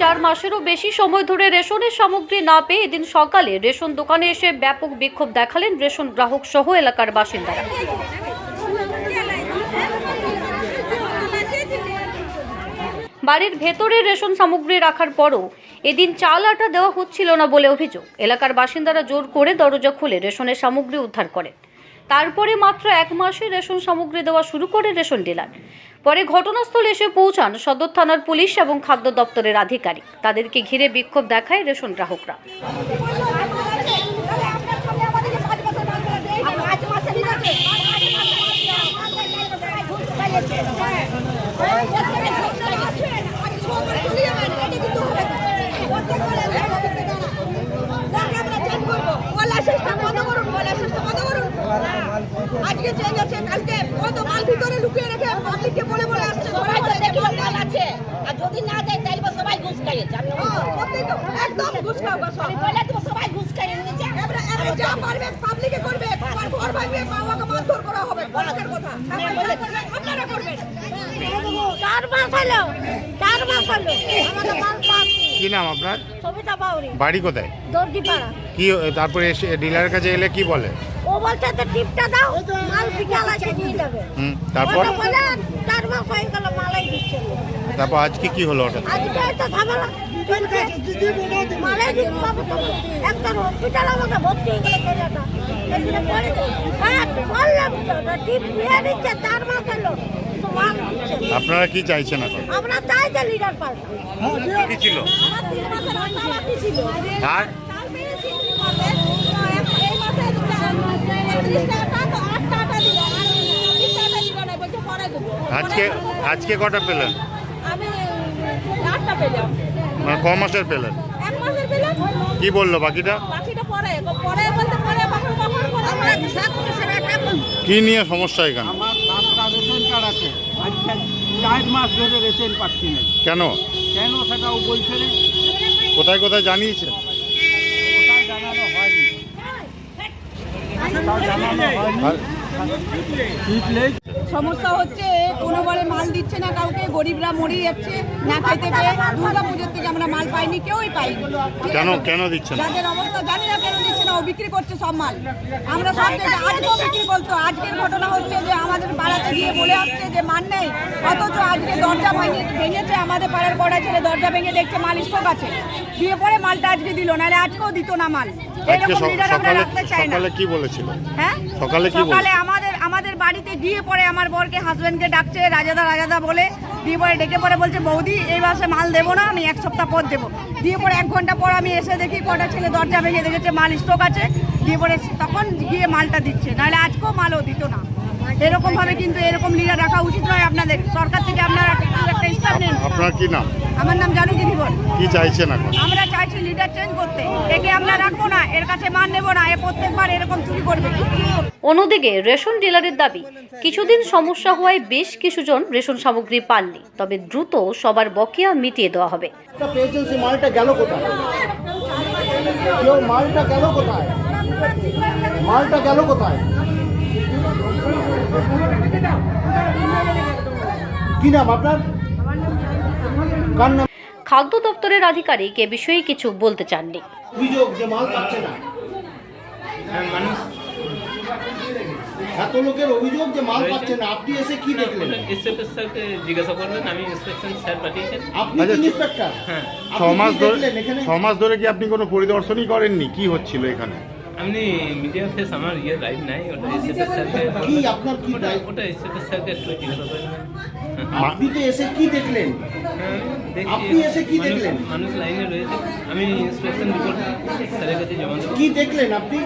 চার মাসেরও বেশি সময় ধরে রেশনের সামগ্রী না পেয়ে এদিন সকালে রেশন দোকানে এসে ব্যাপক বিক্ষোভ দেখালেন রেশন গ্রাহক সহ এলাকার বাসিন্দারা বাড়ির ভেতরে রেশন সামগ্রী রাখার পরও এদিন চাল আটা দেওয়া হচ্ছিল না বলে অভিযোগ। এলাকার বাসিন্দারা জোর করে দরজা খুলে রেশনের সামগ্রী উদ্ধার করেন। তারপরে মাত্র এক মাসে রেশন সামগ্রী দেওয়া শুরু করে রেশন ডিলার। পরে ঘটনাস্থলে এসে পৌঁছান সদর থানার পুলিশ এবং খাদ্য দপ্তরের আধিকারিক। তাদেরকে ঘিরে বিক্ষোভ দেখায় রেশন গ্রাহকরা। আজকে চেঞ্জ আছে কালকে কত মাল ভিতরে লুকিয়ে রেখে পাবলিককে বলে বলে আসছে সবাই তো দেখল মাল আছে। আর যদি না দেয় তাহলে বা সবাই ঘুষ খাইয়ে যাবে। সত্যি তো একদম ঘুষ খাও সব বলে তো সবাই ঘুষ এবারে এবারে যা পারবে পাবলিকে করবে তোমার ঘর ভাঙবে বাবাকে মারধর করা হবে পরিষ্কার কথা। আপনারা করবেন। চার মাস হলো চার মাস হলো। আমাদের মাল পাচ্ছি কি নাম আপনার? সবিতা বাউরি। বাড়ি কোথায়? দর্জি পাড়া কি তারপরে ডিলারের কাছে এলে কি বলে? বলছে তো টিপটা দাও মাল বিকাল আছে দিয়ে যাবে হুম তারপর? ওটা বলে চার মাস হয়ে গেল মালাই দিচ্ছে। না। তারপর আজকে কি হলো ওটা আজকে তো ঝামেলা চলছে। মালাই দিন পাবো তো। একটা হসপিটাল আমাকে ভর্তি হয়ে গেল ছেলেটা। এখানে পড়ে হ্যাঁ বললাম তো ওটা টিপ দিয়ে দিচ্ছে চার মাস হলো। কিন্তু মাল দিচ্ছে। না। আপনারা কি চাইছেন এখন? আমরা চাই যে লিডার পাল্টা কি ছিল? আমার তিন মাসের মাথা বাকি ছিল। আর? চাল পেয়েছি এই মাসে একত্রিশ টাকা তো আট টাকা দিল আর চব্বিশ টাকা দিল না বলছে পরে দেবো আজকে আজকে কটা পেলেন? আমি আটটা পেলাম। মানে ক মাসের পেলেন? এক মাসের পেলাম। কি বলল বাকিটা? বাকিটা পরে পরে বলতে পরে কখন কখন আমরা সাত মাসের একটা কি নিয়ে সমস্যা এখানে? আমার সাতটা রেশন কার্ড আছে। আজকে চার মাস ধরে রেশন পাচ্ছি না। কেন? কেন সেটাও বলছে না? কোথায় কোথায় জানিয়েছেন জানানো হয়নি? ওটা জানানো হয়নি? আর জিতলে সমস্যা হচ্ছে কোনো কোনোবারে মাল দিচ্ছে না কাউকে গরিবরা মরে যাচ্ছে না খাইতে পেয়ে দুর্গা পুজোর থেকে আমরা মাল পাইনি কেউই পাইনি। কেন কেন দিচ্ছেন না? যাদের অবস্থা জানি না কেন দিচ্ছে না ও বিক্রি করছে সব মাল। আমরা সব আজকেও বিক্রি করতো আজকের ঘটনা হচ্ছে যে আমাদের পাড়াতে গিয়ে বলে আসছে যে মান নেই অথচ আজকে দরজা ভেঙে ভেঙেছে আমাদের পাড়ার কড়া ছেলে দরজা ভেঙে দেখছে মাল স্টক আছে। দিয়ে পরে মালটা আজকে দিল নাহলে আজকেও দিত না মাল। আজকে সকালে সকালে কি বলেছিল? হ্যাঁ? সকালে কি সকালে আমাদের আমাদের বাড়িতে গিয়ে পরে আমার বরকে হাজবেন্ডকে ডাকছে রাজাদা রাজাদা বলে। দিয়ে পরে ডেকে পরে বলছে বৌদি এই মাসে মাল দেবো না আমি এক সপ্তাহ পর দেবো। দিয়ে পরে এক ঘণ্টা পর আমি এসে দেখি কটা ছেলে দরজা ভেঙে দেখেছে মাল স্টক আছে। দিয়ে পরে তখন গিয়ে মালটা দিচ্ছে নাহলে আজকেও মালও দিত না। এরকম ভাবে কিন্তু এরকম লিডার রাখা উচিত নয় আপনাদের। সরকার থেকে আপনারা একটা নেন। আপনার কি নাম? আমার নাম জানুকি জীবন কি চাইছেন এখন? আমরা চাইছি লিডার চেঞ্জ করতে। একে আমরা রাখব না এর কাছে মান নেব না এ প্রত্যেকবার এরকম চুরি করবে। অন্যদিকে রেশন ডিলারের দাবি কিছুদিন সমস্যা হওয়ায় বেশ কিছুজন রেশন সামগ্রী পাননি তবে দ্রুত সবার বকেয়া মিটিয়ে দেওয়া হবে। মালটা পেয়েছেন সেই মালটা গেল কোথায়? মালটা গেল কোথায়? মালটা গেল কোথায়? কি নাম আপনার? খাদ্য দপ্তরের আধিকারিক এ বিষয়ে কিছু বলতে চাননি। অভিযোগ যে মাল পাচ্ছে না। এত লোকের অভিযোগ যে মাল পাচ্ছে না আপনি এসে কি দেখলেন? ইন্সপেক্টর স্যারকে জিজ্ঞাসা করবেন আমি ইন্সপেকশন স্যার পাঠিয়েছেন। আপনি আচ্ছা, ইন্সপেক্টর? হ্যাঁ। ছ মাস ধরে ছ মাস ধরে কি আপনি কোনো পরিদর্শনই করেননি? কি হচ্ছিল এখানে? আপনি মিডিয়া ফেস আমার ইয়ে লাইভ নাই ওটা ইন্সপেক্টর স্যারকে কি আপনার কি ওটা দায়িত্ব? ওটা ইন্সপেক্টর স্যারকে একটু জিজ্ঞাসা করবেন। আপনি তো এসে কি দেখলেন? দেখি আপনি এসে কি মানুষ- দেখলেন? মানুষ লাইনে রয়েছে। আমি ইন্সপেকশন রিপোর্ট স্যারের কাছে জমা দেবো। কি দেখলেন আপনি?